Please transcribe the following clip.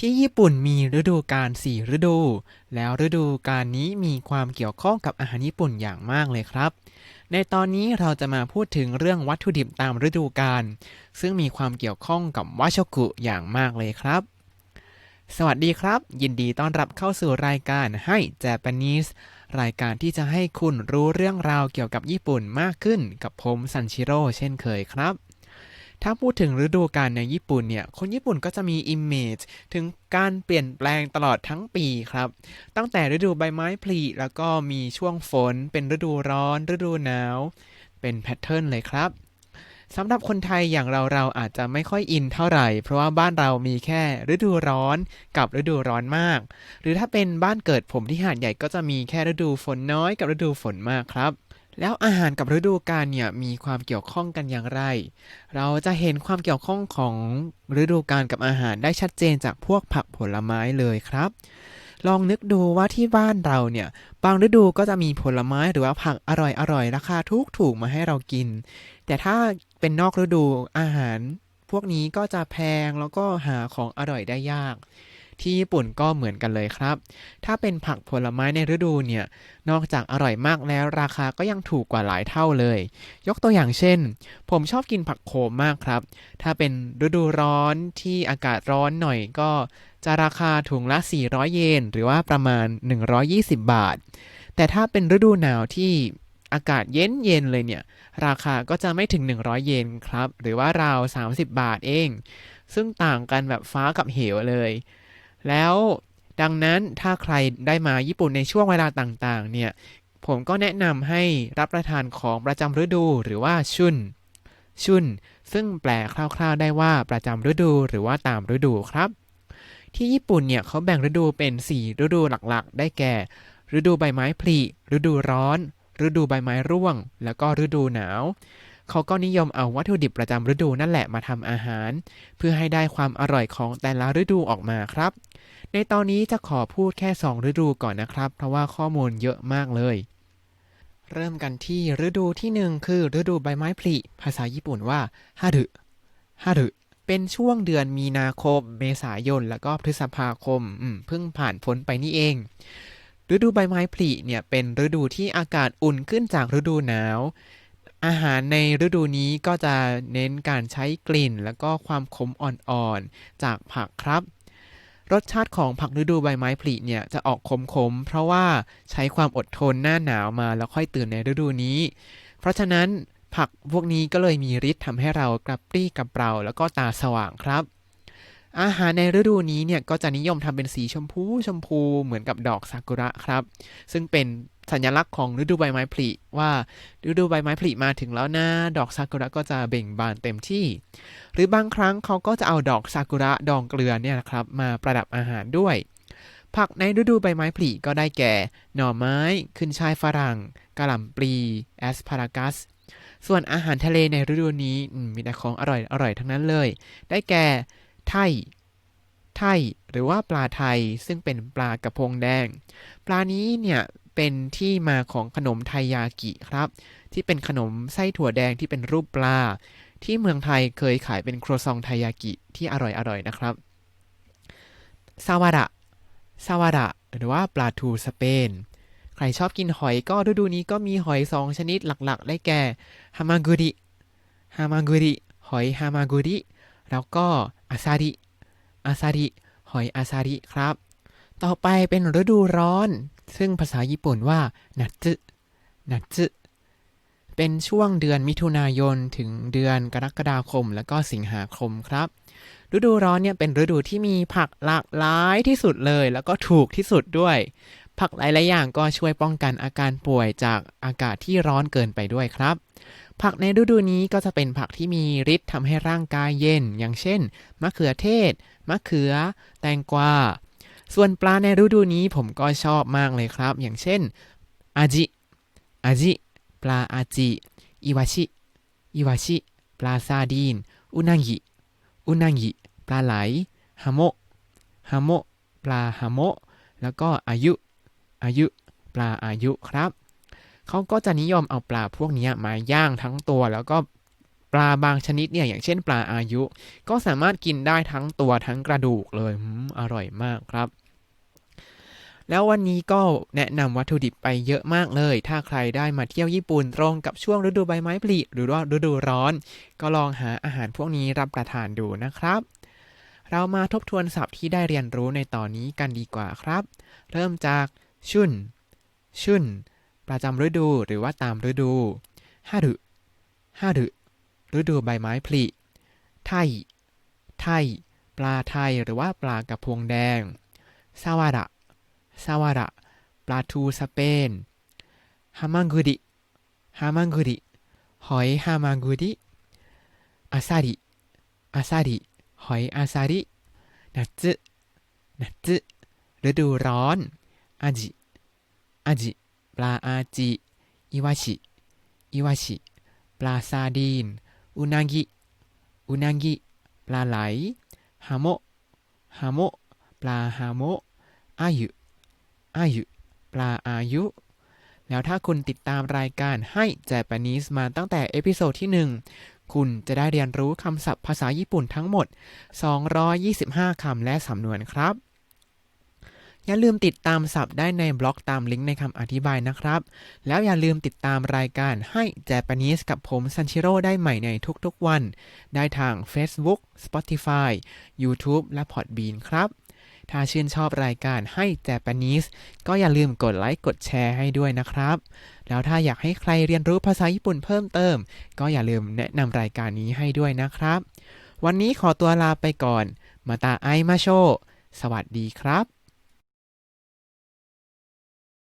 ที่ญี่ปุ่นมีฤดูกาลสี่ฤดู แล้วฤดูกาลนี้มีความเกี่ยวข้องกับอาหารญี่ปุ่นอย่างมากเลยครับ ในตอนนี้เราจะมาพูดถึงเรื่องวัตถุดิบตามฤดูกาลซึ่งมีความเกี่ยวข้องกับวาชกุอย่างมากเลยครับ สวัสดีครับ ยินดีต้อนรับเข้าสู่รายการให้ Japanese รายการที่จะให้คุณรู้เรื่องราวเกี่ยวกับญี่ปุ่นมากขึ้นกับผมซันชิโร่เช่นเคยครับ ถ้าพูดถึงฤดูกาลในญี่ปุ่นเนี่ย คนญี่ปุ่นก็จะมีอิมเมจถึงการเปลี่ยนแปลงตลอดทั้งปีครับ ตั้งแต่ฤดูใบไม้ผลิแล้วก็มีช่วงฝน เป็นฤดูร้อน ฤดูหนาว เป็นแพทเทิร์นเลยครับสำหรับคนไทยอย่างเราเราอาจจะไม่ค่อยอินเท่าไหร่ เพราะว่าบ้านเรามีแค่ฤดูร้อนกับฤดูร้อนมาก หรือถ้าเป็นบ้านเกิดผมที่หาดใหญ่ก็จะมีแค่ฤดูฝนน้อยกับฤดูฝนมากครับ แล้วอาหารกับฤดูกาลเนี่ยมีความเกี่ยวข้องกันอย่างไร เราจะเห็นความเกี่ยวข้องของฤดูกาลกับอาหารได้ชัดเจนจากพวกผักผลไม้เลยครับ ลองนึกดูว่าที่บ้านเราเนี่ย บางฤดูก็จะมีผลไม้หรือว่าผักอร่อยๆราคาทุกถูกมาให้เรากิน แต่ถ้าเป็นนอกฤดูอาหาร พวกนี้ก็จะแพงแล้วก็หาของอร่อยได้ยาก ที่ญี่ปุ่นก็เหมือนกันเลยครับ ถ้าเป็นผักผลไม้ในฤดูเนี่ย นอกจากอร่อยมากแล้วราคาก็ยังถูกกว่าหลายเท่าเลย ยกตัวอย่างเช่น ผมชอบกินผักโขมมากครับ ถ้าเป็นฤดูร้อนที่อากาศร้อนหน่อยก็จะราคาถุงละ 400 เยน หรือว่าประมาณ 120 บาท แต่ถ้าเป็นฤดูหนาวที่อากาศเย็นเย็นเลยเนี่ย ราคาก็จะไม่ถึง 100 เยนครับ หรือว่าราว 30 บาทเอง ซึ่งต่างกันแบบฟ้ากับเหวเลย แล้วดังนั้นถ้าใครได้มาญี่ปุ่นในช่วงเวลาต่างๆ เนี่ย ผมก็แนะนำให้รับประทานของประจำฤดูหรือว่าชุน ชุน ซึ่งแปลคร่าวๆได้ว่าประจำฤดูหรือว่าตามฤดูครับ ที่ญี่ปุ่นเนี่ยเขาแบ่งฤดูเป็น 4 ฤดูหลักๆ ได้แก่ ฤดูใบไม้ผลิฤดูร้อน ฤดูใบไม้ร่วง แล้วก็ฤดูหนาว เขาก็นิยมเอาวัตถุดิบประจำฤดูนั่นแหละมาทำอาหาร เพื่อให้ได้ความอร่อยของแต่ละฤดูออกมาครับ ในตอนนี้จะขอพูดแค่ 2 ฤดูก่อนนะครับ เพราะว่าข้อมูลเยอะมากเลย เริ่มกันที่ฤดูที่ 1 คือฤดูใบไม้ผลิภาษาญี่ปุ่นว่าฮารุฮารุเป็นช่วงเดือนมีนาคม เมษายน แล้วก็พฤษภาคมเพิ่งผ่านพ้นไปนี่เอง ฤดูใบไม้ผลิเนี่ยเป็นฤดูที่อากาศอุ่นขึ้นจากฤดูหนาว อาหารในฤดูนี้ก็จะเน้นการใช้กลิ่น แล้วก็ความขมอ่อนๆ จากผักครับ รสชาติของผักฤดูใบไม้ผลิเนี่ยจะออกขมๆ เพราะว่าใช้ความอดทนหน้าหนาวมาแล้วค่อยตื่นในฤดูนี้ เพราะฉะนั้นผักพวกนี้ก็เลยมีฤทธิ์ทำให้เรากระปรี้กระเปร่าแล้วก็ตาสว่างครับ อาหารในฤดูนี้เนี่ยก็จะนิยมทำเป็นสีชมพูชมพูเหมือนกับดอกซากุระครับ ซึ่งเป็นสัญลักษณ์ของฤดูใบไม้ผลิว่าฤดูใบไม้ผลิมาถึงแล้วนะดอกซากุระก็จะเบ่งบานเต็มที่ หรือบางครั้งเขาก็จะเอาดอกซากุระดองเกลือเนี่ยนะครับมาประดับอาหารด้วย ผักในฤดูใบไม้ผลิก็ได้แก่ หน่อไม้ขึ้นช่ายฝรั่งกะหล่ำปลีแอสพารากัส ส่วนอาหารทะเลในฤดูนี้มีแต่ของอร่อยอร่อยทั้งนั้นเลย ได้แก่ ไทไทหรือว่าปลาไทยซึ่งเป็นปลากระพงแดง ปลานี้เนี่ยเป็นที่มาของขนมไทยากิครับ ที่เป็นขนมไส้ถั่วแดงที่เป็นรูปปลา ที่เมืองไทยเคยขายเป็นครัวซองไทยากิที่อร่อยอร่อยนะครับซาวาระซาวาระหรือว่าปลาทูสเปน ใครชอบกินหอยก็ฤดูนี้ก็มีหอยสองชนิดหลักๆ ได้แก่ฮามากุริฮามากุริหอยฮามากุริแล้วก็ อาซาริอาซาริหอยอาซาริครับ ต่อไปเป็นฤดูร้อน ซึ่งภาษาญี่ปุ่นว่านัตสึนัตสึเป็นช่วงเดือนมิถุนายนถึงเดือนกรกฎาคม แล้วก็สิงหาคมครับ ฤดูร้อนเนี่ยเป็นฤดูที่มีผักหลากหลายที่สุดเลย แล้วก็ถูกที่สุดด้วย ผักหลายๆอย่างก็ช่วยป้องกันอาการป่วยจากอากาศที่ร้อนเกินไปด้วยครับ ผักในฤดูนี้ก็จะเป็นผักที่มีฤทธิ์ทำให้ร่างกายเย็น อย่างเช่น มะเขือเทศ มะเขือ แตงกวา ส่วนปลาในฤดูนี้ผมก็ชอบมากเลยครับ อย่างเช่นอาจิอาจิ ปลาอาจิอิวาชิอิวาชิ ปลาซาดีน อุนางิ อุนางิ ปลาไหลฮาโมะฮาโมะปลาฮาโมะแล้วก็อายุ อายุ ปลาอายุครับ เขาก็จะนิยมเอาปลาพวกนี้มาย่างทั้งตัว แล้วก็ปลาบางชนิดเนี่ยอย่างเช่นปลาอายุ ก็สามารถกินได้ทั้งตัวทั้งกระดูกเลยออร่อยมากครับแล้ววันนี้ก็แนะนำวัตถุดิบไปเยอะมากเลย ถ้าใครได้มาเที่ยวญี่ปุ่นตรงกับช่วงฤดูใบไม้ผลิหรือว่าฤดูร้อน ก็ลองหาอาหารพวกนี้รับประทานดูนะครับ เรามาทบทวนศัพท์ที่ได้เรียนรู้ในตอนนี้กันดีกว่าครับ เริ่มจากชุนชุน ประจำฤดูหรือว่าตามฤดูฮารุฮารุฤดูใบไม้ผลิ ไทไทปลาไทยหรือว่าปลากระพงแดงซาวาระซาวาระปลาทูสเปนฮามังกุริฮามังกุริหอยฮามังกุริอาซาริอาซาริหอยอาซารินัตสึนัตสึฤดูร้อนอาจิอาจิ ปลาอาจิ อิวาชิ อิวาชิ ปลาซาดีน อุนางิ อุนางิ ปลาไหล ฮาโมะฮาโมะปลาฮาโมะอายุ อายุ ปลาอายุ แล้วถ้าคุณติดตามรายการให้ Japanese มาตั้งแต่เอพิโซดที่ 1คุณจะได้เรียนรู้คำศัพท์ภาษาญี่ปุ่นทั้งหมด 225 คำและสำนวนครับ อย่าลืมติดตามศัพท์ได้ในบล็อกตามลิงก์ในคำอธิบายนะครับ แล้วอย่าลืมติดตามรายการให้ Japanese กับผมซันชิโร่ได้ใหม่ในทุกๆวัน ได้ทาง Facebook Spotify YouTube และ Podbean ครับ ถ้าชื่นชอบรายการให้ Japanese ก็อย่าลืมกดไลค์กดแชร์ให้ด้วยนะครับ แล้วถ้าอยากให้ใครเรียนรู้ภาษาญี่ปุ่นเพิ่มเติม ก็อย่าลืมแนะนำรายการนี้ให้ด้วยนะครับ วันนี้ขอตัวลาไปก่อน มาตาไอมาโช สวัสดีครับ